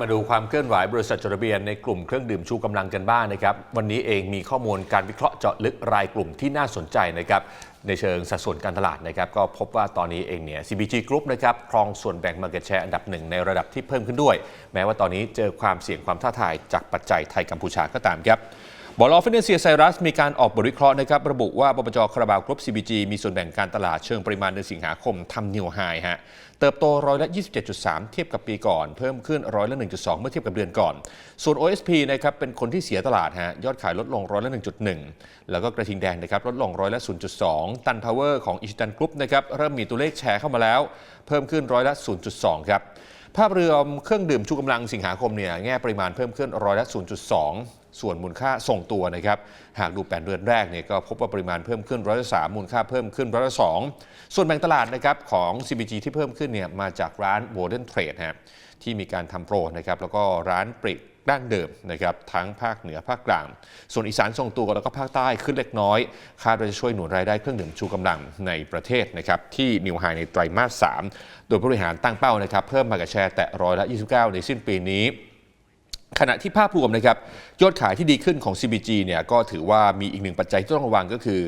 มาดูความเคลื่อนไหวบริษัทจดทะเบียนในกลุ่มเครื่องดื่มชูกำลังกันบ้างนะครับ วันนี้เองมีข้อมูลการวิเคราะห์เจาะลึกรายกลุ่มที่น่าสนใจนะครับในเชิงสัดส่วนการตลาดนะครับก็พบว่าตอนนี้เองเนี่ย CBG Group นะครับครองส่วนแบ่ง Market Share อันดับหนึ่งในระดับที่เพิ่มขึ้นด้วย แม้ว่าตอนนี้เจอความเสี่ยงความท้าทายจากปัจจัยไทยกัมพูชาก็ตามครับ บอลออฟินเนเซียไซรัสมีการออกบทวิเคราะห์นะครับระบุว่าปปจคาราบาวกรุ๊ป CBG มีส่วนแบ่งการตลาดเชิงปริมาณในสิงหาคมทำนิวไฮฮะเติบโตร้อยละ 27.3 เทียบกับปีก่อน เพิ่มขึ้นร้อยละ 1.2 เมื่อเทียบกับเดือนก่อน ส่วน OSP นะครับเป็นคนที่เสียตลาดฮะยอดขายลดลงร้อยละ 1.1 แล้วก็กระทิงแดงนะครับลดลงร้อยละ 0.2 ตันพาวเวอร์ของอิชิตันกรุ๊ปนะครับเริ่มมีตัวเลขแชร์เข้ามาแล้ว เพิ่มขึ้นร้อยละ 0.2 ครับภาพรวมเครื่องดื่มชูกำลังสิงหาคมเนี่ยแง่ปริมาณเพิ่มขึ้นร้อยละ 0.2 ส่วนมูลค่าส่งตัวนะครับ หากดู8เดือนแรกเนี่ยก็พบว่าปริมาณเพิ่มขึ้นร้อยละ3มูลค่าเพิ่มขึ้นร้อยละ2ส่วนแบ่งตลาดนะครับของ CBG ที่เพิ่มขึ้นเนี่ยมาจากร้าน Modern Trade ฮะที่มีการทำโปรนะครับแล้วก็ร้านปริกดั้งเดิมนะครับทั้งภาคเหนือภาคกลาง ส่วนอีสานทรงตัวแล้วก็ภาคใต้ขึ้นเล็กน้อย คาดว่าจะช่วยหนุนรายได้เครื่องดื่มชูกำลังในประเทศนะครับที่นิวไฮในไตรมาส 3 โดยผู้บริหารตั้งเป้านะครับเพิ่มมากับแชร์แตะร้อยละ 29 ในสิ้นปีนี้ ขณะที่ภาพรวมนะครับยอดขายที่ดีขึ้นของ CBG เนี่ยก็ถือว่ามีอีกหนึ่งปัจจัยที่ต้องระวังก็คือ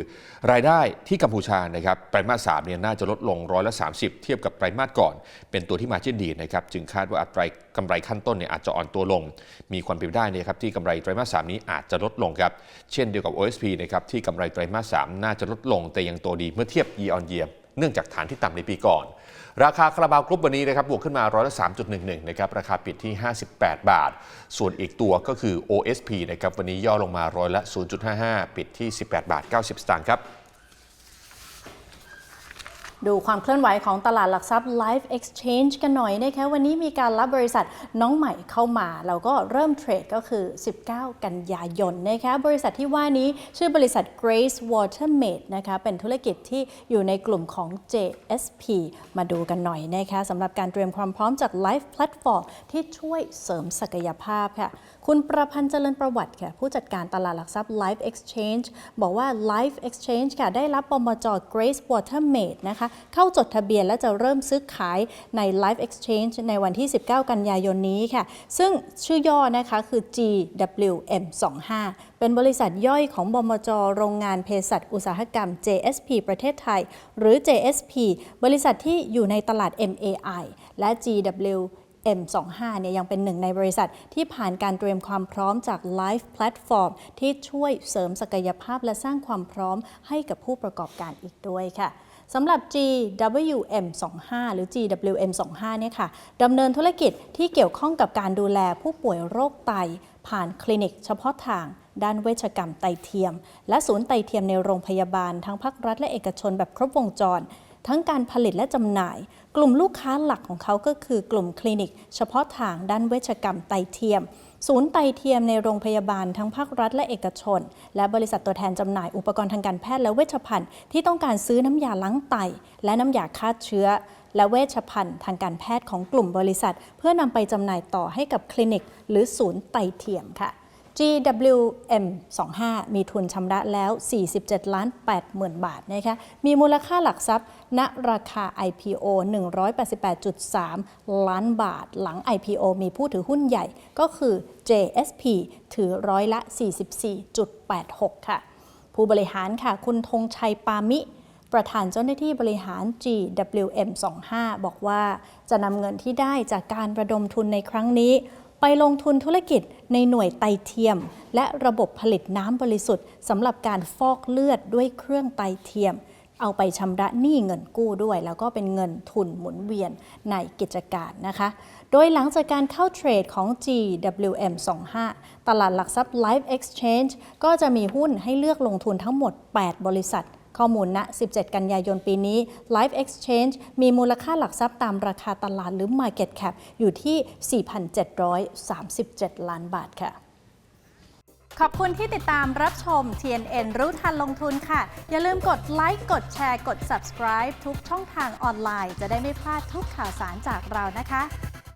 รายได้ที่กัมพูชานะครับไตรมาส3เนี่ยน่าจะลดลงร้อยละ30 เทียบกับไตรมาสก่อน เป็นตัวที่มาเช่นดีนะครับจึงคาดว่าอัตรากำไรขั้นต้นเนี่ยอาจจะอ่อนตัวลง มีความเป็นไปได้นะครับที่กำไรไตรมาส3นี้อาจจะลดลงครับเช่นเดียวกับ OSP นะครับที่กำไรไตรมาส3น่าจะลดลงแต่ยังโตดีเมื่อเทียบ year on year เนื่องจากฐานที่ต่ำในปีก่อน ราคาคาราบาวกรุ๊ปวันนี้นะครับบวกขึ้นมาร้อยละ3.11นะครับราคาปิดที่ 58 บาท ส่วนอีกตัวก็คือ OSP นะครับวันนี้ย่อลงมาร้อยละ 0.55 ปิดที่ 18 บาท 90 สตางค์ครับ ดูความเคลื่อนไหวของตลาดหลักทรัพย์ Life Exchange กันหน่อยนะคะวันนี้มีการรับบริษัทน้องใหม่เข้ามา เราก็เริ่มเทรดก็คือ 19 กันยายนนะคะบริษัทที่ว่านี้ชื่อบริษัท Grace Watermate นะคะเป็นธุรกิจที่อยู่ในกลุ่มของ JSP มาดูกันหน่อยนะคะสำหรับการเตรียมความพร้อมจาก Life Platform ที่ช่วยเสริมศักยภาพค่ะคุณประพันธ์เจริญประวัติค่ะผู้จัดการตลาดหลักทรัพย์ Life Exchange บอกว่า Life Exchange ค่ะได้รับบมจ Grace Watermate นะคะเข้าจดทะเบียนและจะเริ่มซื้อขายใน Life Exchange ในวันที่ 19 กันยายนนี้ค่ะ ซึ่งชื่อย่อนะคะคือ GWM25 เป็นบริษัทย่อยของบมจ โรงงานเภสัชอุตสาหกรรม JSP ประเทศไทย หรือ JSP บริษัทที่อยู่ในตลาด MAI และ GW M25 เนี่ยยังเป็นหนึ่งในบริษัทที่ผ่านการเตรียมความพร้อมจาก Live Platform ที่ช่วยเสริมศักยภาพและสร้างความพร้อมให้กับผู้ประกอบการอีกด้วยค่ะ สำหรับ GWM25 หรือ GWM25 เนี่ยค่ะดำเนินธุรกิจที่เกี่ยวข้องกับการดูแลผู้ป่วยโรคไต ผ่านคลินิกเฉพาะทางด้านเวชกรรมไตเทียม และศูนย์ไตเทียมในโรงพยาบาล ทั้งภาครัฐและเอกชนแบบครบวงจร ทั้งการผลิตและจำหน่าย กลุ่มลูกค้าหลักของเขาก็คือกลุ่มคลินิก เฉพาะทางด้านเวชกรรมไตเทียม ศูนย์ไตเทียมในโรงพยาบาลทั้งภาครัฐและเอกชน และบริษัทตัวแทนจำหน่ายอุปกรณ์ทางการแพทย์และเวชภัณฑ์ที่ต้องการซื้อน้ำยาล้างไต และน้ำยาฆ่าเชื้อ และเวชภัณฑ์ทางการแพทย์ของกลุ่มบริษัท เพื่อนำไปจำหน่ายต่อให้กับคลินิก หรือศูนย์ไตเทียมค่ะ GWM25 มีทุนชำระแล้ว 47 ล้าน8หมื่นบาทนะคะมีมูลค่าหลักทรัพย์ ณราคา IPO 188.3 ล้านบาท หลัง IPO มีผู้ถือหุ้นใหญ่ก็คือ JSP ถือร้อยละ 44.86 ค่ะ ผู้บริหารค่ะ คุณธงชัยปามิ ประธานเจ้าหน้าที่บริหาร GWM25 บอกว่าจะนำเงินที่ได้จากการระดมทุนในครั้งนี้ ไปลงทุนธุรกิจในหน่วยไตเทียม และระบบผลิตน้ำบริสุทธิ์สำหรับการฟอกเลือดด้วยเครื่องไตเทียม เอาไปชำระหนี้เงินกู้ด้วย แล้วก็เป็นเงินทุนหมุนเวียนในกิจการนะคะ โดยหลังจากการเข้าเทรดของ GWM25 ตลาดหลักทรัพย์ Live Exchange ก็จะมีหุ้นให้เลือกลงทุนทั้งหมด 8 บริษัท ข้อมูลณ 17 กันยายนปีนี้ Live Exchange มีมูลค่าหลักทรัพย์ตามราคาตลาดหรือ Market Cap อยู่ที่ 4,737 ล้านบาทค่ะ ขอบคุณที่ติดตามรับชม TNN รู้ทันลงทุนค่ะ อย่าลืมกดไลค์กดแชร์กด subscribe ทุกช่องทางออนไลน์ จะได้ไม่พลาดทุกข่าวสารจากเรานะคะ